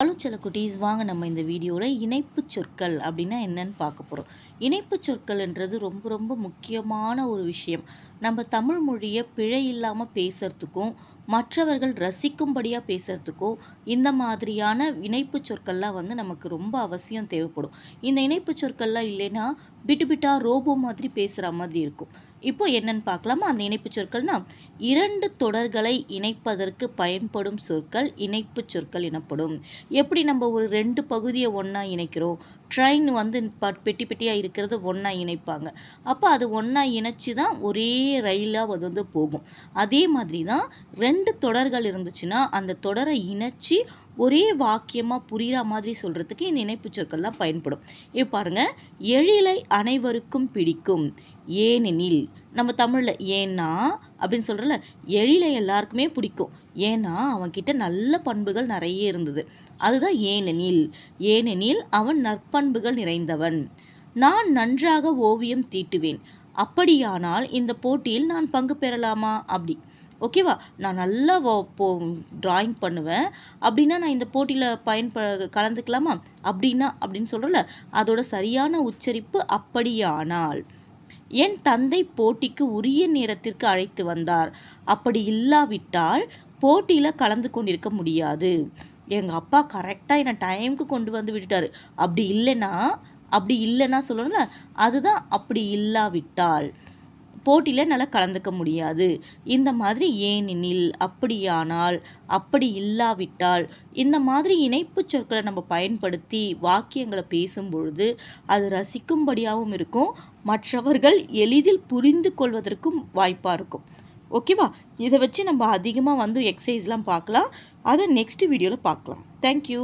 Hello சில குட்டீஸ் வாங்க நம்ம இந்த வீடியோவில் இணைப்பு சொற்கள் அப்படின்னா என்னன்னு பார்க்க போகிறோம் இணைப்பு சொற்கள்ன்றது ரொம்ப ரொம்ப முக்கியமான ஒரு விஷயம். நம்ம தமிழ் மொழியை பிழை இல்லாமல் பேசுகிறதுக்கும் மற்றவர்கள் ரசிக்கும்படியாக பேசுகிறதுக்கும் இந்த மாதிரியான இணைப்பு சொற்கள்லாம் வந்து நமக்கு ரொம்ப அவசியம் தேவைப்படும். இந்த இணைப்பு சொற்கள்லாம் இல்லைன்னா பிட்டு பிட்டா ரோபோ மாதிரி பேசுகிற மாதிரி இருக்கும். இப்போ என்னன்னு பார்க்கலாமா? அந்த இணைப்பு சொற்கள்னா இரண்டு தொடர்களை இணைப்பதற்கு பயன்படும் சொற்கள் இணைப்பு சொற்கள் எனப்படும். எப்படி நம்ம ஒரு ரெண்டு பகுதியை ஒன்றா இணைக்கிறோம்? ட்ரெயின் வந்து ப பெட்டி பெட்டியாக இருக்கிறது ஒன்றா இணைப்பாங்க. அப்போ அது ஒன்றா இணைச்சி தான் ஒரே ரயிலாக அது வந்து போகும். அதே மாதிரி தான் ரெண்டு தொடர்கள் இருந்துச்சுன்னா அந்த தொடரை இணைச்சி ஒரே வாக்கியமாக புரிகிற மாதிரி சொல்கிறதுக்கு இந்த இணைப்பு சொற்கள்லாம் பயன்படும். இப்போ பாருங்கள் எழிலை அனைவருக்கும் பிடிக்கும். ஏனெனில் நம்ம தமிழில் ஏன்னா அப்படின்னு சொல்கிறல எழிலை எல்லாருக்குமே பிடிக்கும். ஏன்னா அவன்கிட்ட நல்ல பண்புகள் நிறைய இருந்தது. அதுதான் ஏனெனில். ஏனெனில் அவன் நற்பண்புகள் நிறைந்தவன். நான் நன்றாக ஓவியம் தீட்டுவேன். அப்படியானால் இந்த போட்டியில் நான் பங்கு பெறலாமா? அப்படி. ஓகேவா? நான் நல்லா போ ட்ராயிங் பண்ணுவேன். அப்படின்னா நான் இந்த போட்டியில் பயன்ப கலந்துக்கலாமா? அப்படின்னா அப்படின்னு சொல்கிறல அதோட சரியான உச்சரிப்பு அப்படியானால் என் தந்தை போட்டிக்கு உரிய நேரத்திற்கு அழைத்து வந்தார். அப்படி இல்லாவிட்டால் போட்டியில் கலந்து கொண்டிருக்க முடியாது. எங்கள் அப்பா கரெக்டாக என்னை டைமுக்கு கொண்டு வந்து விட்டுட்டாரு. அப்படி இல்லைன்னா அப்படி இல்லைன்னா சொல்லணும்ல அதுதான் அப்படி இல்லாவிட்டால். போட்டியில் என்னால் கலந்துக்க முடியாது. இந்த மாதிரி ஏனெனில் அப்படியானால் அப்படி இல்லாவிட்டால் இந்த மாதிரி இணைப்பு சொற்களை நம்ம பயன்படுத்தி வாக்கியங்களை பேசும் பொழுது அது ரசிக்கும்படியாகவும் இருக்கும். மற்றவர்கள் எளிதில் புரிந்து கொள்வதற்கும் வாய்ப்பாக இருக்கும். ஓகேவா இதை வச்சு நம்ம அதிகமாக வந்து எக்ஸசைஸ்லாம் பார்க்கலாம். அதை நெக்ஸ்ட் வீடியோவில் பார்க்கலாம். தேங்க்யூ